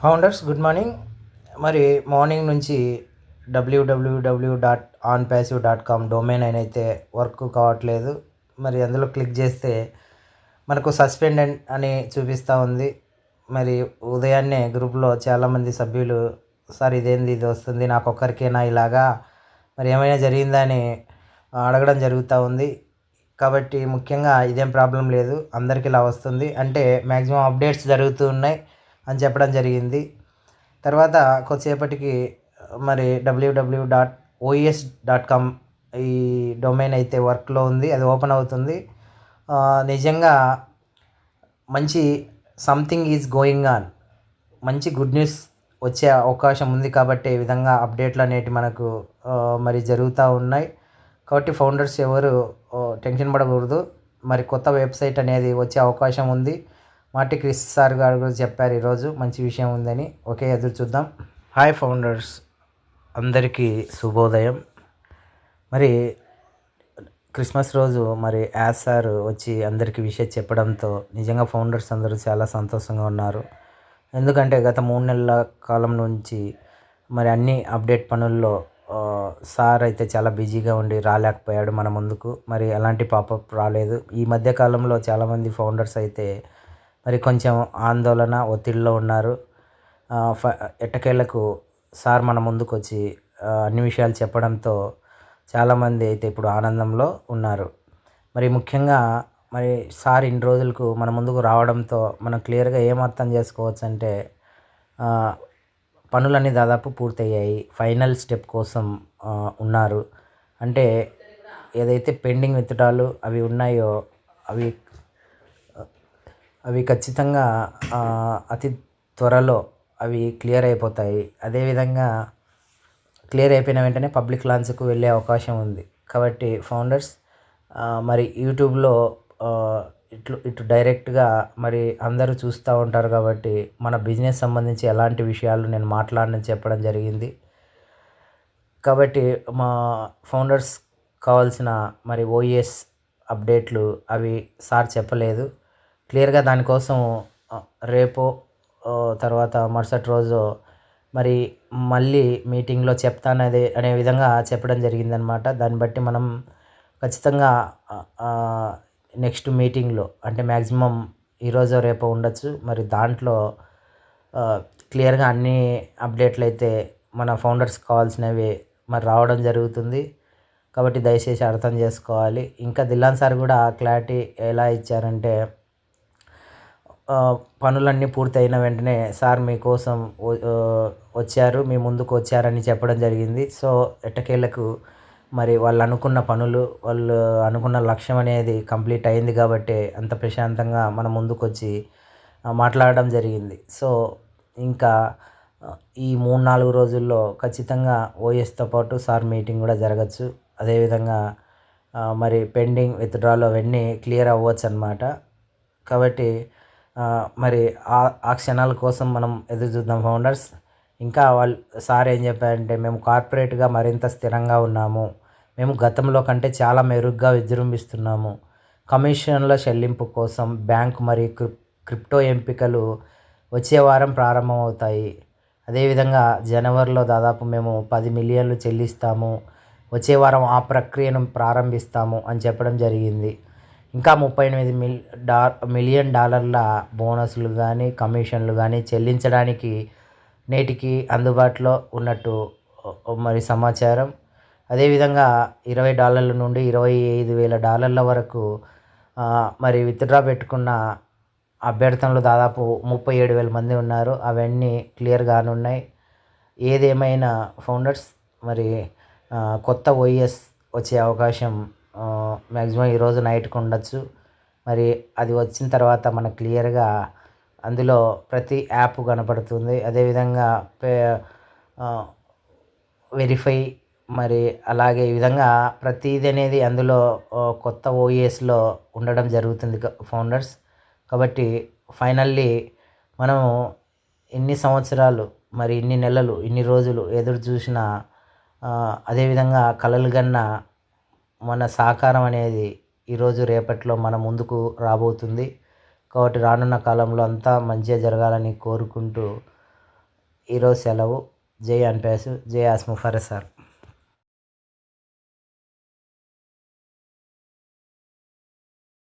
Founders good morning మరి morning నుంచి W W W dot on passive dot com domain అయితే work కావట్లేదు. మరి అందులో క్లిక్ చేస్తే మనకు సస్పెండ్ అని చూపిస్తూ ఉంది. మరి ఉదయాన్నే గ్రూప్లో చాలామంది సభ్యులు సార్ ఇదేంది? ఇది వస్తుంది. నాకు ఒక్కరికేనా ఇలాగా? మరి ఏమైనా జరిగిందా అని అడగడం జరుగుతూ ఉంది. కాబట్టి ముఖ్యంగా ఇదేం ప్రాబ్లం లేదు. అందరికీ ఇలా వస్తుంది. అంటే మ్యాక్సిమం అప్డేట్స్ జరుగుతూ ఉన్నాయి. అని చెప్పడం జరిగింది. తర్వాత కొద్దిసేపటికి మరి W W dot OS dot com ఈ డొమైన్ అయితే వర్క్లో ఉంది అది ఓపెన్ అవుతుంది. నిజంగా మంచి సంథింగ్ ఈజ్ గోయింగ్ ఆన్ మంచి గుడ్ న్యూస్ వచ్చే అవకాశం ఉంది కాబట్టి ఈ విధంగా అప్డేట్లు అనేవి మనకు మరి జరుగుతూ ఉన్నాయి. కాబట్టి ఫౌండర్స్ ఎవరు టెన్షన్ పడకూడదు. మరి కొత్త వెబ్సైట్ అనేది వచ్చే అవకాశం ఉంది. మట్టి క్రిస్ సార్ గారు కూడా చెప్పారు ఈరోజు. మంచి విషయం ఉందని. ఓకే ఎదురు చూద్దాం. Hi founders. అందరికీ శుభోదయం. మరి క్రిస్మస్ రోజు మరి యాజ్ సార్ వచ్చి అందరికీ విషయం చెప్పడంతో నిజంగా ఫౌండర్స్ అందరూ చాలా సంతోషంగా ఉన్నారు. ఎందుకంటే గత మూడు నెలల కాలం నుంచి మరి అన్ని అప్డేట్ పనుల్లో సార్ అయితే చాలా బిజీగా ఉండి రాలేకపోయాడు మన ముందుకు. మరి ఎలాంటి పాపప్ రాలేదు. ఈ మధ్య కాలంలో చాలామంది ఫౌండర్స్ అయితే మరి కొంచెం ఆందోళన ఒత్తిడిలో ఉన్నారు. ఫ- ఎట్టకేలకు సార్ మన ముందుకు వచ్చి అన్ని విషయాలు చెప్పడంతో చాలామంది అయితే ఇప్పుడు ఆనందంలో ఉన్నారు. మరి ముఖ్యంగా మరి సార్ ఇన్ని రోజులకు మన ముందుకు రావడంతో మనం క్లియర్గా ఏం అర్థం చేసుకోవచ్చు అంటే పనులన్నీ దాదాపు పూర్తయ్యాయి. ఫైనల్ స్టెప్ కోసం ఉన్నారు. అంటే ఏదైతే పెండింగ్ విత్తడాలు అవి ఉన్నాయో అవి అవి ఖచ్చితంగా అతి త్వరలో అవి క్లియర్ అయిపోతాయి. అదేవిధంగా క్లియర్ అయిపోయిన వెంటనే పబ్లిక్ లాంచ్కు వెళ్ళే అవకాశం ఉంది. కాబట్టి ఫౌండర్స్ మరి యూట్యూబ్లో ఇట్లు ఇటు డైరెక్ట్గా మరి అందరూ చూస్తూ ఉంటారు కాబట్టి మన బిజినెస్ సంబంధించి ఎలాంటి విషయాలు నేను మాట్లాడనని చెప్పడం జరిగింది. కాబట్టి మా ఫౌండర్స్ కావాల్సిన మరి ఓఎస్ అప్డేట్లు అవి సార్ చెప్పలేదు. క్లియర్గా దానికోసం రేపు తర్వాత మరుసటి రోజు మరి మళ్ళీ మీటింగ్లో చెప్తానదే అనే విధంగా చెప్పడం జరిగిందనమాట. దాన్ని బట్టి మనం ఖచ్చితంగా నెక్స్ట్ మీటింగ్లో అంటే మ్యాక్సిమం ఈరోజు రేపు ఉండొచ్చు. మరి దాంట్లో క్లియర్గా అన్ని అప్డేట్లు అయితే మన ఫౌండర్స్ కావాల్సినవి మరి రావడం జరుగుతుంది. కాబట్టి దయచేసి అర్థం చేసుకోవాలి. ఇంకా దిల్లాన్ సార్ కూడా క్లారిటీ ఎలా ఇచ్చారంటే పనులన్నీ పూర్తయిన వెంటనే సార్ మీకోసం వచ్చారు మీ ముందుకు వచ్చారని చెప్పడం జరిగింది. సో ఎట్టకేలకు మరి వాళ్ళు అనుకున్న పనులు వాళ్ళు అనుకున్న లక్ష్యం అనేది కంప్లీట్ అయింది కాబట్టి అంత ప్రశాంతంగా మన ముందుకు వచ్చి మాట్లాడడం జరిగింది. సో ఇంకా ఈ మూడు నాలుగు రోజుల్లో ఖచ్చితంగా ఓఎస్తో పాటు సార్ మీటింగ్ కూడా జరగచ్చు. అదేవిధంగా మరి పెండింగ్ విత్డ్రాలు అవన్నీ క్లియర్ అవ్వచ్చు అనమాట కాబట్టి మరి ఆ ఆ క్షణాల కోసం మనం ఎదురు చూద్దాం ఫౌండర్స్ ఇంకా వాళ్ళు సార్ ఏం చెప్పారంటే మేము కార్పొరేట్గా మరింత స్థిరంగా ఉన్నాము. మేము గతంలో కంటే చాలా మెరుగ్గా విజృంభిస్తున్నాము. కమిషన్ల చెల్లింపు కోసం బ్యాంక్ మరియు క్రిప్ క్రిప్టో ఎంపికలు వచ్చే వారం ప్రారంభమవుతాయి. అదేవిధంగా జనవరిలో దాదాపు మేము పది మిలియన్లు చెల్లిస్తాము. వచ్చే వారం ఆ ప్రక్రియను ప్రారంభిస్తాము అని చెప్పడం జరిగింది. ఇంకా ముప్పై ఎనిమిది మిల్ డా మిలియన్ డాలర్ల బోనస్లు కానీ కమిషన్లు కానీ చెల్లించడానికి నేటికి అందుబాటులో ఉన్నట్టు మరి సమాచారం. అదేవిధంగా ఇరవై డాలర్ల నుండి ఇరవై ఐదు వేల డాలర్ల వరకు మరి విత్డ్రా పెట్టుకున్న అభ్యర్థనలు దాదాపు ముప్పై ఏడు వేల మంది ఉన్నారు. అవన్నీ క్లియర్ కానున్నాయి ఏదేమైనా ఫౌండర్స్ మరి కొత్త ఓఎస్ వచ్చే అవకాశం మ్యాక్సిమం ఈరోజు నైట్కి ఉండొచ్చు. మరి అది వచ్చిన తర్వాత మనకు క్లియర్గా అందులో ప్రతి యాప్ కనపడుతుంది. అదేవిధంగా పే వెరిఫై మరి అలాగే ఈ విధంగా ప్రతిది అనేది అందులో కొత్త ఓఎస్లో ఉండడం జరుగుతుంది ఫౌండర్స్ కాబట్టి ఫైనల్లీ మనం ఎన్ని సంవత్సరాలు మరి ఇన్ని నెలలు ఇన్ని రోజులు ఎదురు చూసిన అదేవిధంగా కలలు కన్న మన సహకారం అనేది ఈరోజు రేపట్లో మన ముందుకు రాబోతుంది. కాబట్టి రానున్న కాలంలో అంతా మంచిగా జరగాలని కోరుకుంటూ ఈరోజు సెలవు. జై అన్పేసు జై ఆస్ముఫారెస్ సార్